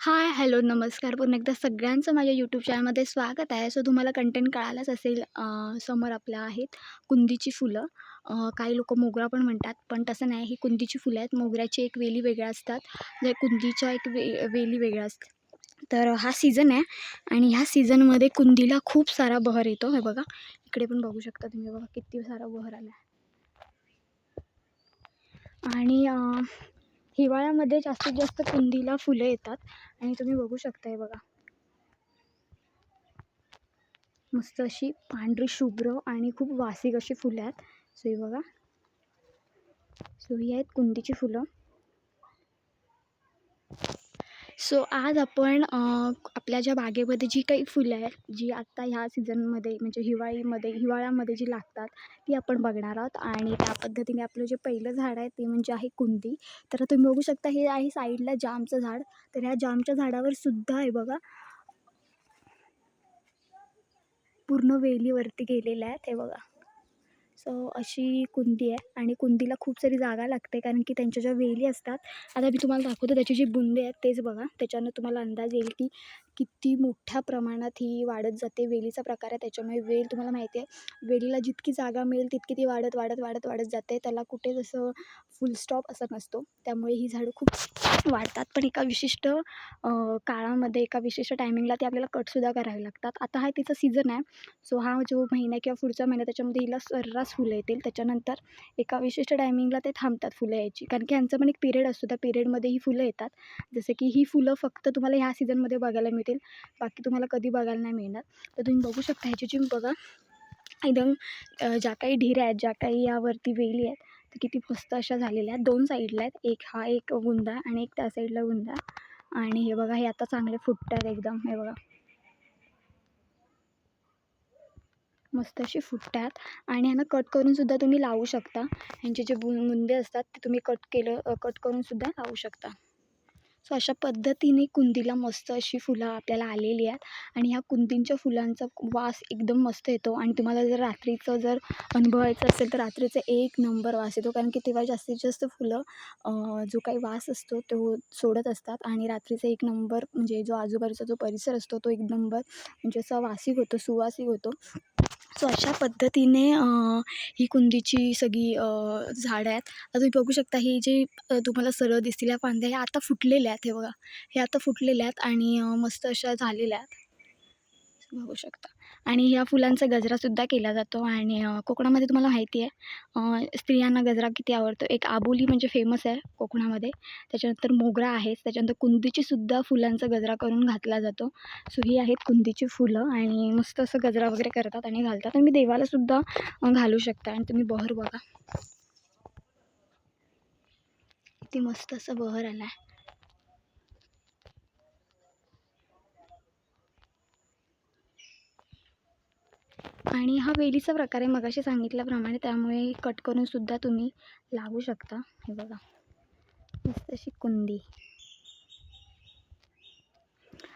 हाय, hello, नमस्कार. पुन्हा एकदा सगळ्यांचं माझ्या यूट्यूब चॅनलमध्ये स्वागत आहे. सो तुम्हाला कंटेंट कळालाच असेल समोर आपल्या आहेत कुंदीची फुलं. काही लोक मोगरा पण म्हणतात, पण तसं नाही. ही कुंदीची फुलं आहेत. मोगऱ्याची एक वेली वेगळ्या असतात, जे कुंदीच्या एक वे वेली वेगळ्या असतात. तर हा सीझन आहे आणि ह्या सीझनमध्ये कुंदीला खूप सारा बहर येतो. हे बघा, इकडे पण बघू शकता तुम्ही बघा किती सारा बहर आला आहे. आणि हिवाळ्यामध्ये जास्तीत जास्त कुंदीला फुलं येतात आणि तुम्ही बघू शकता हे बघा. मस्त अशी पांढरी शुभ्र आणि खूप वासिक अशी फुलं आहेत. सो ही बघा. सो ही आहेत कुंदीची फुलं. सो आज आपण आपल्या ज्या बागेमध्ये जी काही फुलं आहेत, जी आत्ता ह्या सीझनमध्ये म्हणजे हिवाळीमध्ये हिवाळ्यामध्ये जी लागतात, ती आपण बघणार आहोत आणि त्या पद्धतीने आपलं जे पहिलं झाड आहे ते म्हणजे आहे कुंदी. तर तुम्ही बघू शकता हे आहे साईडला जामचं झाड. तर ह्या जामच्या झाडावर सुद्धा आहे बघा पूर्ण वेलीवरती गेलेल्या आहेत. हे बघा. सो अशी कुंदी आहे आणि कुंदीला खूप सारी जागा लागते कारण की त्यांच्या ज्या वेली असतात, आता मी तुम्हाला दाखवतो त्याची जी बुंदे आहेत तेच बघा. त्याच्यानं तुम्हाला अंदाज येईल की किती मोठ्या प्रमाणात ही वाढत जाते. वेलीचा प्रकार आहे त्याच्यामुळे वेल तुम्हाला माहिती आहे, वेलीला जितकी जागा मिळेल तितकी ती वाढत, वाढत, वाढत, वाढत जाते. त्याला कुठेच असं फुल स्टॉप असा नसतो. त्यामुळे ही झाडं खूप वाढतात. पण एका विशिष्ट काळामध्ये एका विशिष्ट टायमिंगला ते आपल्याला कटसुद्धा करावे लागतात. आता हा तिचा सीझन आहे. सो हा जो महिना किंवा पुढचा महिना त्याच्यामध्ये हिला सर्रास फुलं येतील. त्याच्यानंतर एका विशिष्ट टायमिंगला ते थांबतात फुलं यायची. कारण की ह्यांचा पण एक पिरियड असतो. त्या पिरियडमध्ये ही फुलं येतात. जसं की ही फुलं फक्त तुम्हाला ह्या सीझनमध्ये बघायला मिळतील. बाकी तुम्हाला कधी बघायला नाही मिळणार. तर तुम्ही बघू शकता ह्याची जी बघा एकदम ज्या काही ढिऱ्या आहेत, ज्या काही यावरती वेली आहेत, किती मस्त अशा झालेल्या आहेत. दोन साईडला आहेत. एक हा एक गुंदा आणि एक त्या साईडला गुंदा आणि हे बघा हे आता चांगले फुटतात एकदम. हे बघा. मस्त अशी फुटतात आणि ह्यांना कट करूनसुद्धा तुम्ही लावू शकता. ह्यांचे जे बु बुंदे असतात ते तुम्ही कट केलं कट करूनसुद्धा लावू शकता. सो अशा पद्धतीने कुंदीला मस्त अशी फुलं आपल्याला आलेली आहेत आणि ह्या कुंदींच्या फुलांचा वास एकदम मस्त येतो आणि तुम्हाला जर रात्रीचं जर अनुभवायचं असेल तर रात्रीचा एक नंबर वास येतो. कारण की तेव्हा जास्तीत जास्त फुलं जो काही वास असतो तो सोडत असतात आणि रात्रीचा एक नंबर म्हणजे जो आजूबाजूचा जो परिसर असतो तो एक नंबर म्हणजे असा वासिक होतो, सुवासिक होतो. सो अशा पद्धतीने ही कुंदीची सगळी झाडं आहेत. आता तुम्ही बघू शकता ही जी तुम्हाला सरळ दिसतील ह्या फांद्या ह्या आता फुटलेल्या आहेत. हे बघा. हे आता फुटलेल्या आहेत आणि मस्त अशा झालेल्या आहेत. बघू शकता आणि ह्या फुलांचा गजरासुद्धा केला जातो आणि कोकणामध्ये तुम्हाला माहिती आहे स्त्रियांना गजरा किती आवडतो. एक आबोली म्हणजे फेमस आहे कोकणामध्ये. त्याच्यानंतर मोगरा आहेच. त्याच्यानंतर कुंदीचीसुद्धा फुलांचा गजरा करून घातला जातो. सो ही आहेत कुंदीची फुलं आणि मस्त असं गजरा वगैरे करतात आणि घालतात आणि देवालासुद्धा घालू शकता आणि तुम्ही बहर बघा. किती मस्त असं बहर आला आहे. आणि हा वेलीचा प्रकार आहे मगाशी सांगितल्याप्रमाणे त्यामुळे कट करूनसुद्धा तुम्ही लावू शकता. हे बघा. मस्त अशी कुंदी.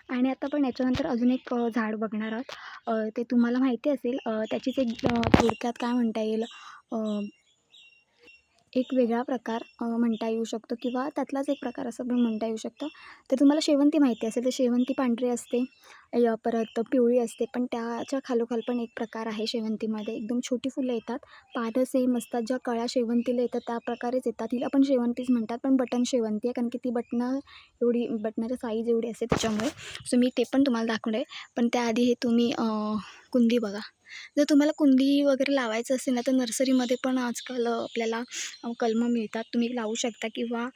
आणि आता आपण याच्यानंतर अजून एक झाड बघणार आहोत. ते तुम्हाला माहिती असेल त्याचीच एक थोडक्यात काय म्हणता येईल एक वेगळा प्रकार म्हणता येऊ शकतो किंवा त्यातलाच एक प्रकार असं पण म्हणता येऊ शकतं. तर तुम्हाला शेवंती माहिती असेल तर शेवंती पांढरी असते य परत पिवळी असते. पण त्याच्या खालोखाल पण एक प्रकार आहे शेवंतीमध्ये. एकदम छोटी फुलं येतात. पानं सेम असतात. ज्या कळ्या शेवंतीला येतात त्या प्रकारेच येतात. हिला पण शेवंतीच म्हणतात पण बटन शेवंती आहे कारण की ती बटणं एवढी बटनाच्या साईज एवढी असते त्याच्यामुळे. सो मी ते पण तुम्हाला दाखवणार आहे. पण त्याआधी हे तुम्ही कुंदी बघा. जर तुम्हाला कुंदी वगैरे लावायचं असेल ना तर नर्सरीमध्ये पण आजकाल आपल्याला कलमं मिळतात. तुम्ही लावू शकता किंवा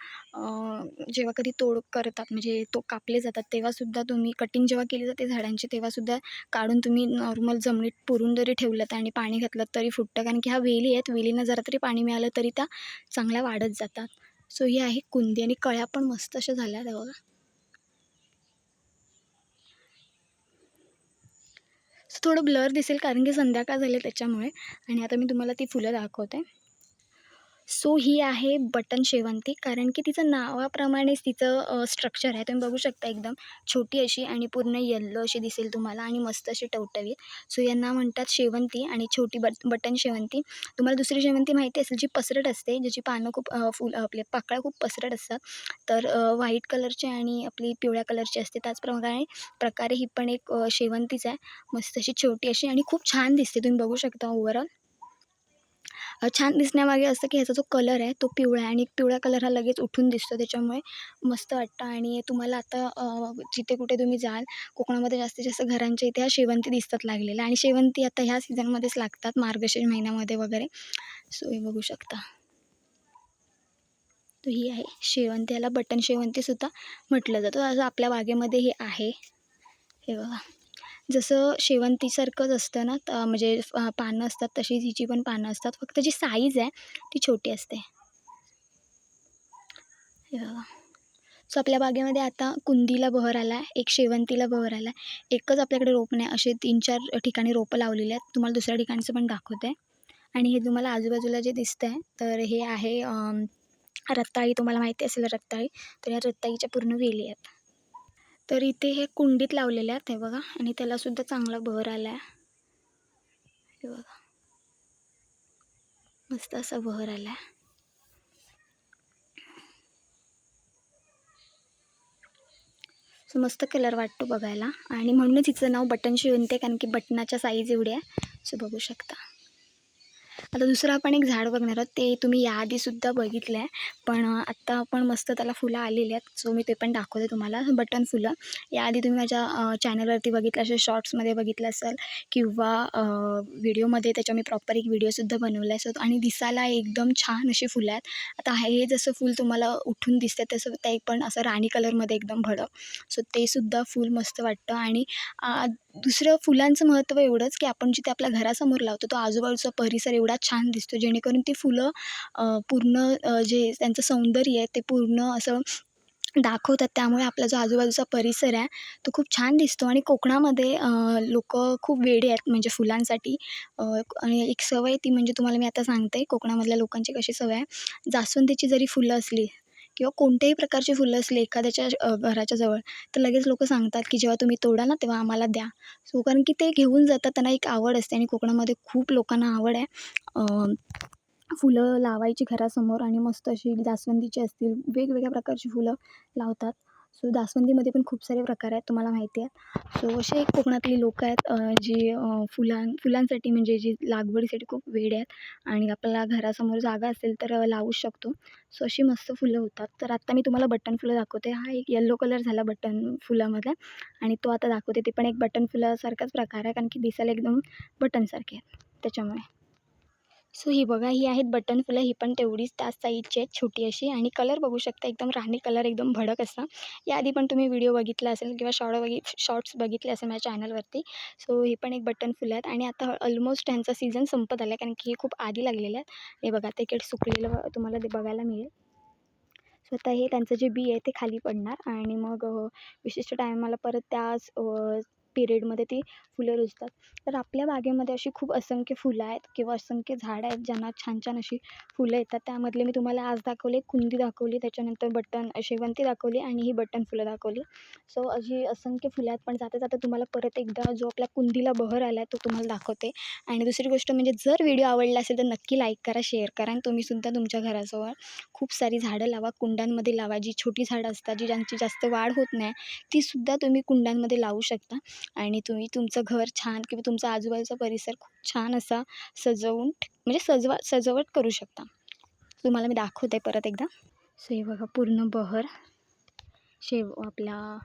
जेव्हा कधी तोड करतात म्हणजे तो कापले जातात तेव्हासुद्धा तुम्ही कटिंग जेव्हा केली जाते झाडांची तेव्हासुद्धा काढून तुम्ही नॉर्मल जमिनीत पुरून जरी ठेवलंत आणि पाणी घातलं तरी फुटतं. कारण की ह्या वेली आहेत. वेलींना जरा तरी पाणी मिळालं तरी त्या चांगल्या वाढत जातात. सो ही आहे कुंदी आणि कळ्या पण मस्त अशा झाल्या आहेत बघा. थोडं ब्लर दिसेल कारण की संध्याकाळ झाली त्याच्यामुळे आणि आता मी तुम्हाला ती फुलं दाखवते. सो ही आहे बटन शेवंती. कारण की तिचं नावाप्रमाणेच तिचं स्ट्रक्चर आहे. तुम्ही बघू शकता एकदम छोटी अशी आणि पूर्ण येल्लो अशी दिसेल तुम्हाला आणि मस्त अशी टवटवीत सो यांना म्हणतात शेवंती आणि छोटी बट बटन शेवंती. तुम्हाला दुसरी शेवंती माहिती असेल जी पसरट असते ज्याची पानं खूप फुल आपले पाकळ्या खूप पसरट असतात. तर व्हाईट कलरची आणि आपली पिवळ्या कलरची असते. त्याचप्रमाणे प्रकारे ही पण एक शेवंतीच आहे. मस्त अशी छोटी अशी आणि खूप छान दिसते. तुम्ही बघू शकता ओवरऑल छान दिसण्यामागे असं की ह्याचा जो कलर आहे तो पिवळा आहे आणि पिवळा कलर हा लगेच उठून दिसतो. त्याच्यामुळे मस्त वाटतं. आणि तुम्हाला आता जिथे कुठे तुम्ही जाल कोकणामध्ये जास्तीत जास्त घरांच्या इथे ह्या शेवंती दिसतात लागलेल्या. आणि शेवंती आता ह्या सीझनमध्येच लागतात मार्गशीर्ष महिन्यामध्ये वगैरे. सो हे बघू शकता. तर ही आहे शेवंती. याला बटन शेवंतीसुद्धा म्हटलं जातं. असं आपल्या बागेमध्ये हे आहे. हे बघा. जसं शेवंतीसारखंच असतं ना त म्हणजे पानं असतात तशीच हिची पण पानं असतात. फक्त जी साईज आहे ती छोटी असते. हे बघा. सो आपल्या बागेमध्ये आता कुंदीला बहर आला आहे एक शेवंतीला बहर आला आहे एकच आपल्याकडे रोप नाही. असे तीन चार ठिकाणी रोपं लावलेली आहेत. तुम्हाला दुसऱ्या ठिकाणचं पण दाखवते. आणि हे तुम्हाला आजूबाजूला जे दिसतं आहे तर हे आहे रत्ताळी. तुम्हाला माहिती असेल रत्ताळी. तर या रत्ताळीच्या पूर्ण वेली आहेत. तर इथे हे कुंडीत लावलेले आहेत हे बघा. आणि त्यालासुद्धा चांगला बहर आला आहे हे बघा. मस्त असा बहर आला आहे सो मस्त कलर वाटतो बघायला. आणि म्हणूनच हिचं नाव बटन शेवंती कारण की बटनाच्या साईज एवढी आहे. सो बघू शकता. आता दुसरं आपण एक झाड बघणार आहोत. ते तुम्ही याआधीसुद्धा बघितलं आहे पण आत्ता आपण मस्त त्याला फुलं आलेली आहेत. सो मी ते पण दाखवते तुम्हाला. बटन फुलं. याआधी तुम्ही माझ्या चॅनलवरती बघितलं असेल शॉर्ट्समध्ये बघितलं असेल किंवा व्हिडिओमध्ये त्याच्या मी प्रॉपर एक व्हिडिओसुद्धा बनवला आहे. सो आणि दिसायला एकदम छान अशी फुलं आहेत. आता हे जसं फूल तुम्हाला उठून दिसतं तसं ते पण असं राणी कलरमध्ये एकदम भडं सो ते सुद्धा फूल मस्त वाटतं. आणि दुसरं फुलांचं महत्त्व एवढंच की आपण जिथे आपल्या घरासमोर लावतो तो आजूबाजूचा परिसर एवढा छान दिसतो जेणेकरून ती फुलं पूर्ण जे त्यांचं सौंदर्य आहे ते पूर्ण असं दाखवतात. त्यामुळे आपला जो आजूबाजूचा परिसर आहे तो खूप छान दिसतो. आणि कोकणामध्ये लोक खूप वेडे आहेत म्हणजे फुलांसाठी. आणि एक सवय ती म्हणजे तुम्हाला मी आता सांगते कोकणामधल्या लोकांची कशी सवय आहे. जास्वंदीची जरी फुलं असली किंवा कोणत्याही प्रकारची फुलं असली एखाद्याच्या घराच्या जवळ तर लगेच लोकं सांगतात की जेव्हा तुम्ही तोडा ना तेव्हा आम्हाला द्या. सो कारण की ते घेऊन जातात त्यांना एक आवड असते आणि कोकणामध्ये खूप लोकांना आवड आहे. फुलं लावायची घरासमोर आणि मस्त अशी जास्वंदीची असतील वेगवेगळ्या प्रकारची फुलं लावतात. सो जास्वंदीमध्ये पण खूप सारे प्रकार आहेत तुम्हाला माहिती आहे. सो असे एक कोकणातली लोक आहेत जी फुलां फुलांसाठी म्हणजे जी लागवडीसाठी खूप वेड आहेत आणि आपल्याला घरासमोर जागा असेल तर लावूच लावू शकतो. सो अशी मस्त फुलं होतात. तर आत्ता मी तुम्हाला बटन फुलं दाखवते. हा एक येल्लो कलर झाला बटन फुलामधला आणि तो आता दाखवते. ते पण एक बटन फुलासारखाच प्रकार आहे कारण की दिसायला एकदम बटनसारखे आहेत त्याच्यामुळे. सो ही बघा ही आहेत बटन फुलं ही पण तेवढीच त्याच साईजची आहेत छोटी अशी. आणि कलर बघू शकता एकदम राणी कलर एकदम भडक असा. याआधी पण तुम्ही व्हिडिओ बघितला असेल किंवा शॉर्ट बघि शॉर्ट्स बघितले असेल माझ्या चॅनलवरती सो ही पण एक बटन फुलं आहेत. आणि आता ऑलमोस्ट त्यांचा सीझन संपत आला आहे कारण की हे खूप आधी लागलेले आहेत. हे बघा ते केट सुकलेलं तुम्हाला ते बघायला मिळेल. सो आता हे त्यांचं जे बी आहे ते खाली पडणार. आणि मग विशिष्ट टायमाला परत त्याच पिरियडमध्ये ती फुलं रुजतात. तर आपल्या बागेमध्ये अशी खूप असंख्य फुलं आहेत किंवा असंख्य झाडं आहेत ज्यांना छान छान अशी फुलं येतात. त्यामधले मी तुम्हाला आज दाखवले कुंदी दाखवली त्याच्यानंतर बटन शेवंती दाखवली आणि ही बटन फुलं दाखवली. सो अशी असंख्य फुलं आहेत. पण जाता जाता तुम्हाला परत एकदा जो आपल्या कुंदीला बहर आला आहे तो तुम्हाला दाखवते. आणि दुसरी गोष्ट म्हणजे जर व्हिडिओ आवडला असेल तर नक्की लाईक करा शेअर करा आणि तुम्हीसुद्धा तुमच्या घराजवळ खूप सारी झाडं लावा. कुंड्यांमध्ये लावा. जी छोटी झाडं असतात जी ज्यांची जास्त वाढ होत नाही तीसुद्धा तुम्ही कुंड्यांमध्ये लावू शकता. आणि तुम्ही तुमचं घर छान किंवा तुमचा आजूबाजूचा परिसर खूप छान असा सजवून म्हणजे सजवा सजावट करू शकता. तुम्हाला मी दाखवते परत एकदा. सो हे बघा पूर्ण बहर. शेव आपल्या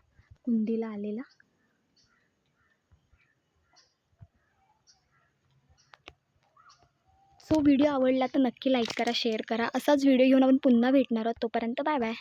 कुंदीला आलेला. सो व्हिडिओ आवडला तर नक्की लाईक करा शेअर करा. असाच व्हिडिओ घेऊन आपण पुन्हा भेटणार आहोत तोपर्यंत बाय बाय